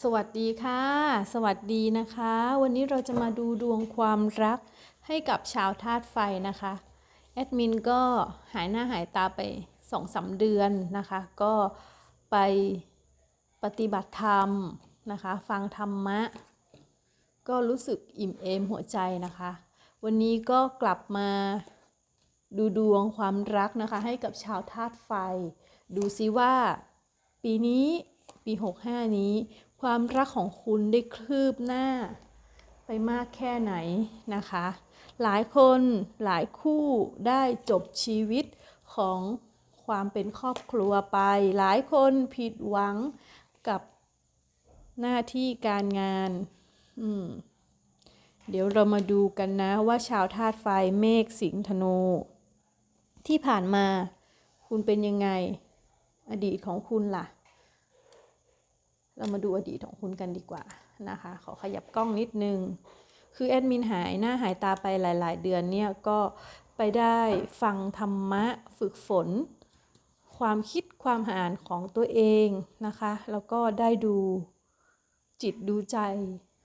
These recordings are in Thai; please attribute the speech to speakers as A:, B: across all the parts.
A: สวัสดีค่ะ สวัสดีนะคะ วันนี้เราจะมาดูดวงความรักให้กับชาวธาตุไฟนะคะ แอดมินก็หายหน้าหายตาไปสองสามเดือนนะคะ ก็ไปปฏิบัติธรรมนะคะ ฟังธรรมะ ก็รู้สึกอิ่มเอมหัวใจนะคะ วันนี้ก็กลับมาดูดวงความรักนะคะ ให้กับชาวธาตุไฟ ดูซิว่าปีนี้ปี 65 นี้ ความรักของคุณได้คืบหน้า ไปมากแค่ไหนนะคะ หลายคนหลายคู่ได้จบชีวิตของความเป็นครอบครัวไป หลายคนผิดหวังกับหน้าที่การงาน อืม เดี๋ยวเรามาดูกันนะว่าชาวธาตุไฟเมษสิงห์ธนู ที่ผ่านมา คุณเป็นยังไง อดีตของคุณล่ะ เรามาดูอดีตของคุณกันดีกว่านะคะ ขอขยับกล้องนิดนึง คือแอดมินหายหน้าหายตาไปหลาย ๆ เดือนเนี่ยก็ไปได้ฟังธรรมะฝึกฝน ความคิดความอ่านของตัวเองนะคะ แล้วก็ได้ดูจิตดูใจ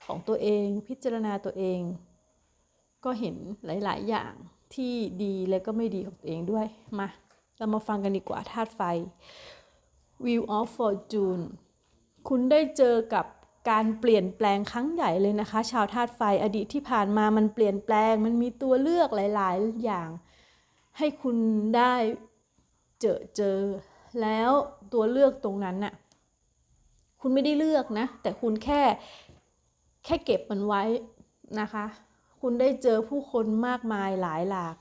A: ของตัวเอง พิจารณาตัวเอง ก็เห็นหลาย ๆ อย่างที่ดีและก็ไม่ดีของตัวเองด้วย มา เรามาฟังกันดีกว่าธาตุไฟ Wheel of Fortune คุณได้เจอกับการเปลี่ยนแปลงครั้งใหญ่เลยนะคะ ชาวธาตุไฟอดีตที่ผ่านมามันเปลี่ยนแปลง มันมีตัวเลือกหลาย ๆ อย่าง ให้คุณได้เจอเจอ แล้วตัวเลือกตรงนั้นน่ะคุณไม่ได้เลือกนะ แต่คุณแค่แค่เก็บมันไว้นะคะ คุณได้เจอผู้คนมากมายหลายหลาก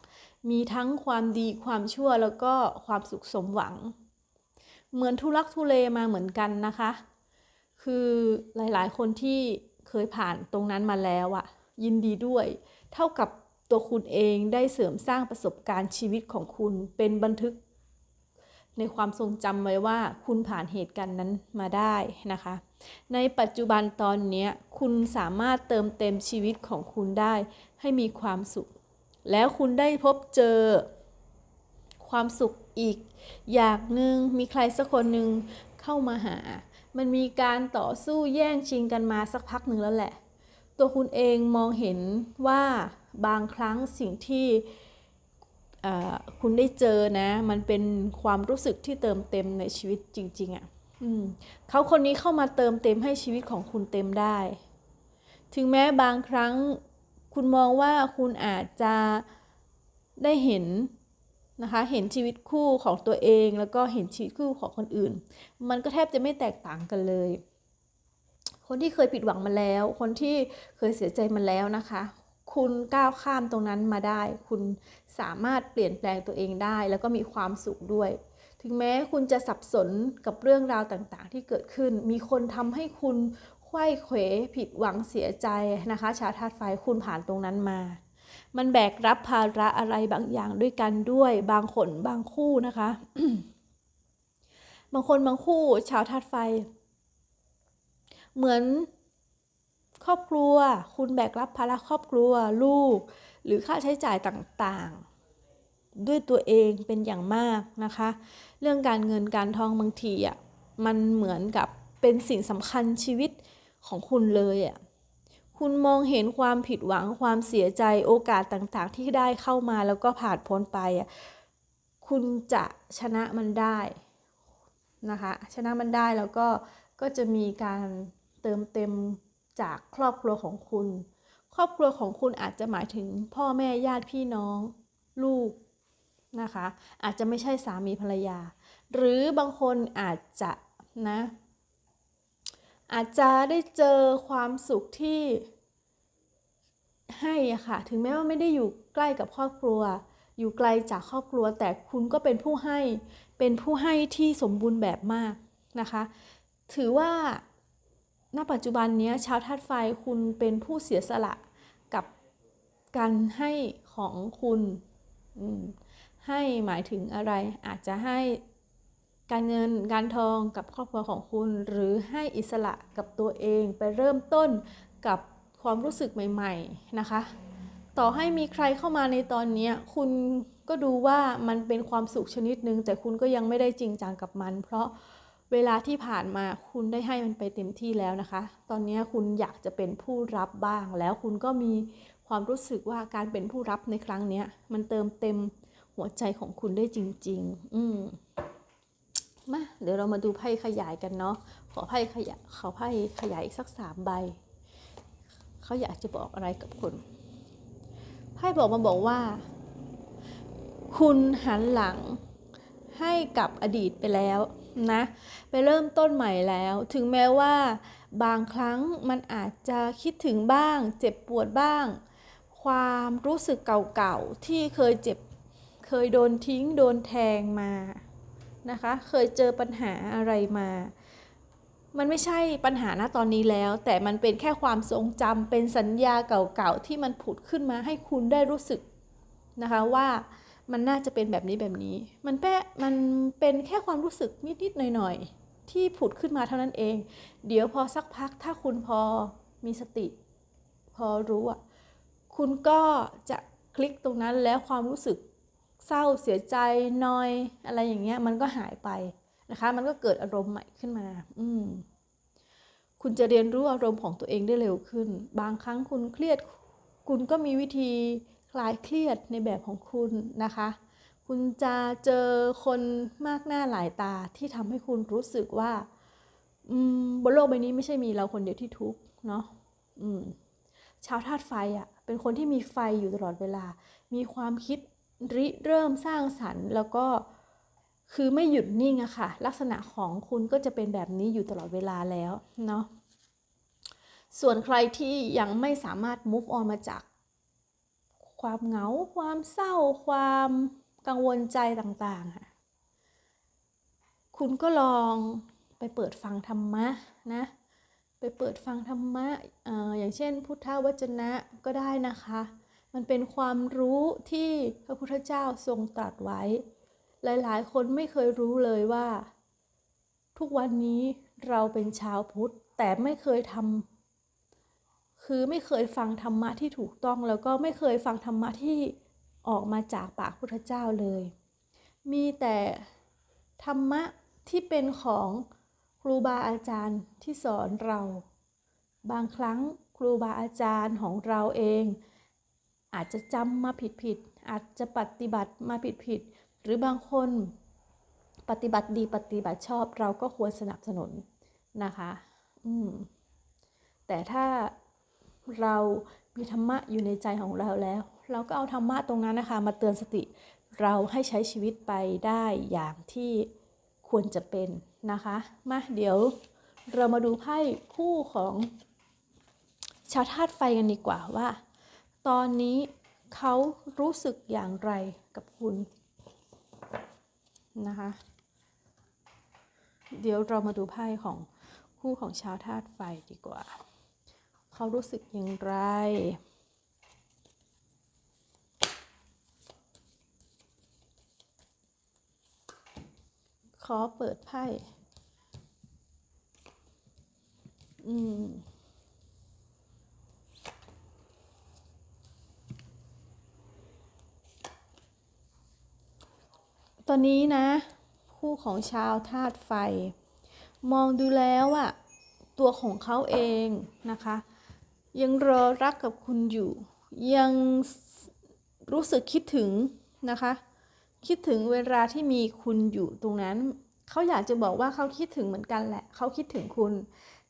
A: มีทั้งความดีความชั่วแล้วก็ความสุขสมหวัง เหมือนทุลักทุเลมาเหมือนกันนะคะ คือหลายๆ คนที่เคยผ่านตรงนั้นมาแล้วอะยินดีด้วย เท่ากับตัวคุณเองได้เสริมสร้างประสบการณ์ชีวิตของคุณเป็นบันทึก ในความทรงจำไว้ว่าคุณผ่านเหตุการณ์นั้นมาได้นะคะ ในปัจจุบันตอนนี้คุณสามารถเติมเต็มชีวิตของคุณได้ให้มีความสุข แล้วคุณได้พบเจอความสุขอีก อย่างหนึ่งมีใครสักคนหนึ่งเข้ามาหา มันมีการต่อสู้แย่งชิงกันมาสักพักหนึ่งแล้วแหละ ตัวคุณเองมองเห็นว่าบางครั้งสิ่งที่คุณได้เจอนะ มันเป็นความรู้สึกที่เติมเต็มในชีวิตจริง ๆอะ่ะเขาคนนี้เข้ามาเติมเต็มให้ชีวิตของคุณเต็มได้ ถึงแม้บางครั้งคุณมองว่าคุณอาจจะได้เห็น นะคะเห็นชีวิตคู่ของตัวเองแล้วก็เห็นชีวิตคู่ของคนอื่น มันก็แทบจะไม่แตกต่างกันเลย คนที่เคยผิดหวังมาแล้ว คนที่เคยเสียใจมาแล้วนะคะ คุณก้าวข้ามตรงนั้นมาได้ คุณสามารถเปลี่ยนแปลงตัวเองได้ แล้วก็มีความสุขด้วย ถึงแม้คุณจะสับสนกับเรื่องราวต่างๆ ที่เกิดขึ้น มีคนทำให้คุณควยเขวผิดหวังเสียใจนะคะ ชาวธาตุไฟคุณผ่านตรงนั้นมา มันแบกรับภาระอะไรบางอย่างด้วยกันด้วย บางคนบางคู่นะคะ บางคนบางคู่ ชาวธาตุไฟ เหมือนครอบครัว คุณแบกรับภาระครอบครัวลูก หรือค่าใช้จ่ายต่างๆ ด้วยตัวเองเป็นอย่างมากนะคะ เรื่องการเงินการทองบางทีอะมันเหมือนกับเป็นสิ่งสำคัญชีวิตของคุณเลยอะ คุณมองเห็นความผิดหวังความเสียใจโอกาสต่างๆ ที่ได้เข้ามาแล้วก็ผ่านพ้นไปอะคุณจะชนะมันได้นะคะชนะมันได้แล้วก็ก็จะมีการเติมเต็มจากครอบครัวของคุณ ครอบครัวของคุณอาจจะหมายถึงพ่อแม่ญาติพี่น้องลูกนะคะ อาจจะไม่ใช่สามีภรรยา หรือบางคนอาจจะนะ อาจจะได้เจอความสุขที่ให้อะค่ะ ถึงแม้ว่าไม่ได้อยู่ใกล้กับครอบครัว อยู่ไกลจากครอบครัว แต่คุณก็เป็นผู้ให้ เป็นผู้ให้ที่สมบูรณ์แบบมากนะคะ ถือว่า ณ ปัจจุบันนี้ชาวธาตุไฟคุณเป็นผู้เสียสละกับการให้ของคุณ ให้หมายถึงอะไร อาจจะให้ การเงินการทองกับครอบครัวของคุณ หรือให้อิสระกับตัวเองไปเริ่มต้นกับความรู้สึกใหม่ๆนะคะ ต่อให้มีใครเข้ามาในตอนนี้คุณก็ดูว่ามันเป็นความสุขชนิดหนึ่งแต่คุณก็ยังไม่ได้จริงจังกับมัน เพราะเวลาที่ผ่านมาคุณได้ให้มันไปเต็มที่แล้วนะคะ ตอนนี้คุณอยากจะเป็นผู้รับบ้าง แล้วคุณก็มีความรู้สึกว่าการเป็นผู้รับในครั้งนี้มันเติมเต็มหัวใจของคุณได้จริง ๆ อืม มาเดี๋ยวเรามาดูไพ่ขยายกันเนาะขอไพ่ขยายขอไพ่ขยายอีกสักสามใบ เขาอยากจะบอกอะไรกับคุณไพ่บอกมาบอกว่า คุณหันหลังให้กับอดีตไปแล้วนะไปเริ่มต้นใหม่แล้ว ถึงแม้ว่า บางครั้งมันอาจจะคิดถึงบ้าง เจ็บปวดบ้าง ความรู้สึกเก่าๆที่เคยเจ็บเคยโดนทิ้งโดนแทงมา นะคะ เคยเจอปัญหาอะไรมา มันไม่ใช่ปัญหาณตอนนี้แล้ว แต่มันเป็นแค่ความทรงจำเป็นสัญญาเก่าๆที่มันผุดขึ้นมาให้คุณได้รู้สึกนะคะว่ามันน่าจะเป็นแบบนี้แบบนี้ มันแปะมันเป็นแค่ความรู้สึกนิดๆหน่อยๆ ที่ผุดขึ้นมาเท่านั้นเอง เดี๋ยวพอสักพักถ้าคุณพอมีสติ พอรู้อะ คุณก็จะคลิกตรงนั้นแล้วความรู้สึก เศร้าเสียใจนอยอะไรอย่างเงี้ยมันก็หายไปนะคะ มันก็เกิดอารมณ์ใหม่ขึ้นมา อืมคุณจะเรียนรู้อารมณ์ของตัวเองได้เร็วขึ้น บางครั้งคุณเครียด คุณก็มีวิธีคลายเครียดในแบบของคุณนะคะ คุณจะเจอคนมากหน้าหลายตาที่ทำให้คุณรู้สึกว่าบนโลกใบนี้ไม่ใช่มีเราคนเดียวที่ทุกข์เนาะชาวธาตุไฟอะ่ะ เป็นคนที่มีไฟอยู่ตลอดเวลา มีความคิด ริเริ่มสร้างสรรค์ แล้วก็คือไม่หยุดนิ่งอะค่ะ ลักษณะของคุณก็จะเป็นแบบนี้อยู่ตลอดเวลาแล้วเนาะส่วนใครที่ยังไม่สามารถ move on มาจาก ความเหงา ความเศร้า ความกังวลใจต่างๆค่ะคุณก็ลองไปเปิดฟังธรรมะนะไปเปิดฟังธรรมะออย่างเช่น พุทธวจนะก็ได้นะคะ มันเป็นความรู้ที่พระพุทธเจ้าทรงตรัสไว้ หลายๆ คนไม่เคยรู้เลยว่า ทุกวันนี้เราเป็นชาวพุทธ แต่ไม่เคยทำคือไม่เคยฟังธรรมะที่ถูกต้องแล้วก็ไม่เคยฟังธรรมะที่ออกมาจากปากพุทธเจ้าเลย มีแต่ธรรมะที่เป็นของครูบาอาจารย์ที่สอนเรา บางครั้งครูบาอาจารย์ของเราเอง อาจจะจำมาผิดผิดอาจจะปฏิบัติมาผิดผิดหรือบางคนปฏิบัติดีปฏิบัติชอบเราก็ควรสนับสนุนนะคะอืมแต่ถ้าเรามีธรรมะอยู่ในใจของเราแล้ว เราก็เอาธรรมะตรงนั้นนะคะ มาเตือนสติเราให้ใช้ชีวิตไปได้อย่างที่ควรจะเป็นนะคะ มาเดี๋ยวเรามาดูไพ่คู่ของชาวธาตุไฟกันดีกว่าว่า ตอนนี้เขารู้สึกอย่างไรกับคุณนะคะ เดี๋ยวเรามาดูไพ่ของคู่ของชาวธาตุไฟดีกว่า เขารู้สึกอย่างไร ขอเปิดไพ่ อืม ตอนนี้นะ คู่ของชาวธาตุไฟ มองดูแล้วอะตัวของเขาเองนะคะ ยังรอรักกับคุณอยู่ ยังรู้สึกคิดถึงนะคะ คิดถึงเวลาที่มีคุณอยู่ตรงนั้น เขาอยากจะบอกว่าเขาคิดถึงเหมือนกันแหละ เขาคิดถึงคุณ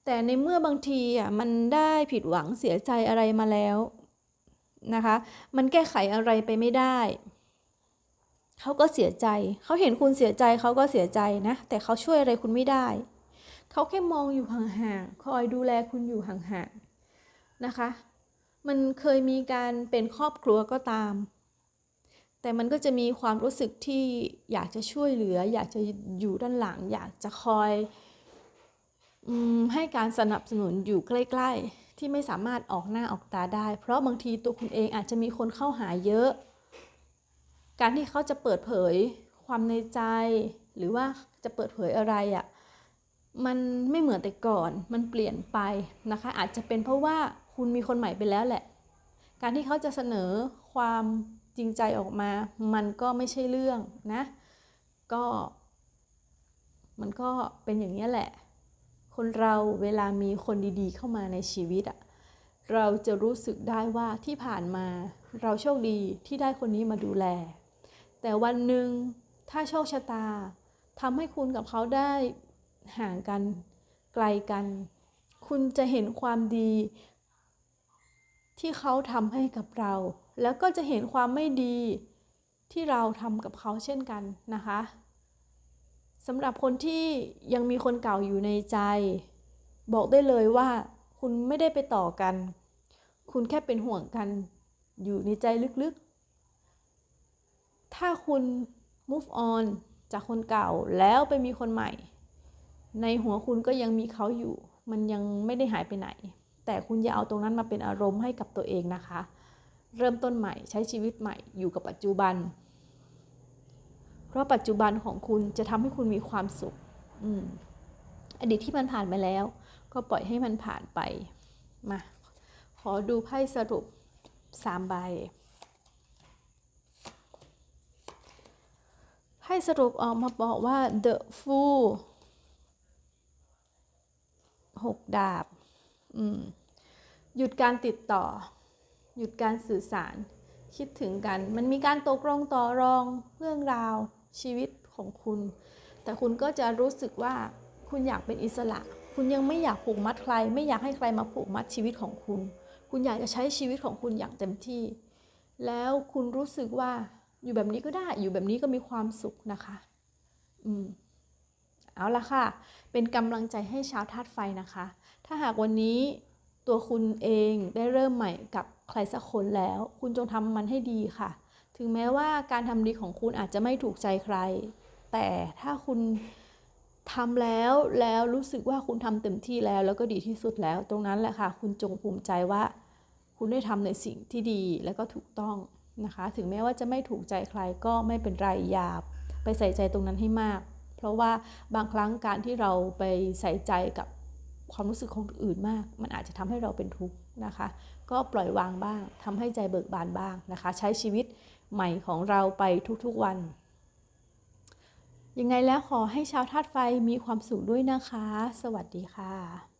A: แต่ในเมื่อบางทีอะมันได้ผิดหวังเสียใจอะไรมาแล้วนะคะ มันแก้ไขอะไรไปไม่ได้ เขาก็เสียใจ เขาเห็นคุณเสียใจเขาก็เสียใจนะ แต่เขาช่วยอะไรคุณไม่ได้ เขาแค่มองอยู่ห่างๆ คอยดูแลคุณอยู่ห่างๆ นะคะ มันเคยมีการเป็นครอบครัวก็ตาม แต่มันก็จะมีความรู้สึกที่อยากจะช่วยเหลือ อยากจะอยู่ด้านหลัง อยากจะคอยอให้การสนับสนุนอยู่ใกล้ ๆ ที่ไม่สามารถออกหน้าออกตาได้ เพราะบางทีตัวคุณเองอาจจะมีคนเข้าหาเยอะ การที่เขาจะเปิดเผยความในใจ หรือว่าจะเปิดเผยอะไรอะ่ะมันไม่เหมือนแต่ก่อน มันเปลี่ยนไปนะคะ อาจจะเป็นเพราะว่าคุณมีคนใหม่ไปแล้วแหละ การที่เขาจะเสนอความจริงใจออกมา มันก็ไม่ใช่เรื่องนะ ก็ มันก็เป็นอย่างนี้แหละ คนเราเวลามีคนดีๆ เข้ามาในชีวิตอะเราจะรู้สึกได้ว่าที่ผ่านมา เราโชคดีที่ได้คนนี้มาดูแล แต่วันหนึ่งถ้าโชคชะตาทำให้คุณกับเขาได้ห่างกันไกลกัน คุณจะเห็นความดี ที่เขาทำให้กับเรา แล้วก็จะเห็นความไม่ดีที่เราทำกับเขาเช่นกันนะคะสำหรับคนที่ยังมีคนเก่าอยู่ในใจ บอกได้เลยว่าคุณไม่ได้ไปต่อกัน คุณแค่เป็นห่วงกันอยู่ในใจลึกๆ ถ้าคุณ move on จากคนเก่าแล้วไปมีคนใหม่ ในหัวคุณก็ยังมีเขาอยู่ มันยังไม่ได้หายไปไหน แต่คุณอย่าเอาตรงนั้นมาเป็นอารมณ์ให้กับตัวเองนะคะ เริ่มต้นใหม่ใช้ชีวิตใหม่อยู่กับปัจจุบัน เพราะปัจจุบันของคุณจะทำให้คุณมีความสุขอมอดีตที่มันผ่านไปแล้ว ก็ปล่อยให้มันผ่านไป มา ขอดูไพ่สรุปสามใบ ไพ่สรุปออกมาบอกว่า the fool หกดาบ หยุดการติดต่อ หยุดการสื่อสาร คิดถึงกัน มันมีการตกลงต่อรองเรื่องราวชีวิตของคุณ แต่คุณก็จะรู้สึกว่าคุณอยากเป็นอิสระ คุณยังไม่อยากผูกมัดใคร ไม่อยากให้ใครมาผูกมัดชีวิตของคุณ คุณอยากจะใช้ชีวิตของคุณอย่างเต็มที่ แล้วคุณรู้สึกว่า อยู่แบบนี้ก็ได้ อยู่แบบนี้ก็มีความสุขนะคะ อืม เอาละค่ะ เป็นกำลังใจให้ชาวธาตุไฟนะคะ ถ้าหากวันนี้ตัวคุณเองได้เริ่มใหม่กับใครสักคนแล้ว คุณจงทำมันให้ดีค่ะ ถึงแม้ว่าการทำดีของคุณอาจจะไม่ถูกใจใคร แต่ถ้าคุณทำแล้วแล้วรู้สึกว่าคุณทำเต็มที่แล้ว แล้วก็ดีที่สุดแล้ว ตรงนั้นแหละค่ะ คุณจงภูมิใจว่า คุณได้ทำในสิ่งที่ดีแล้วก็ถูกต้อง นะคะ ถึงแม้ว่าจะไม่ถูกใจใครก็ไม่เป็นไรอย่าไปใส่ใจตรงนั้นให้มาก เพราะว่าบางครั้งการที่เราไปใส่ใจกับความรู้สึกของอื่นมาก มันอาจจะทำให้เราเป็นทุกข์นะคะ ก็ปล่อยวางบ้างทำให้ใจเบิกบานบ้างนะคะ ใช้ชีวิตใหม่ของเราไปทุกๆวันยังไงแล้วขอให้ชาวธาตุไฟมีความสุขด้วยนะคะ สวัสดีค่ะ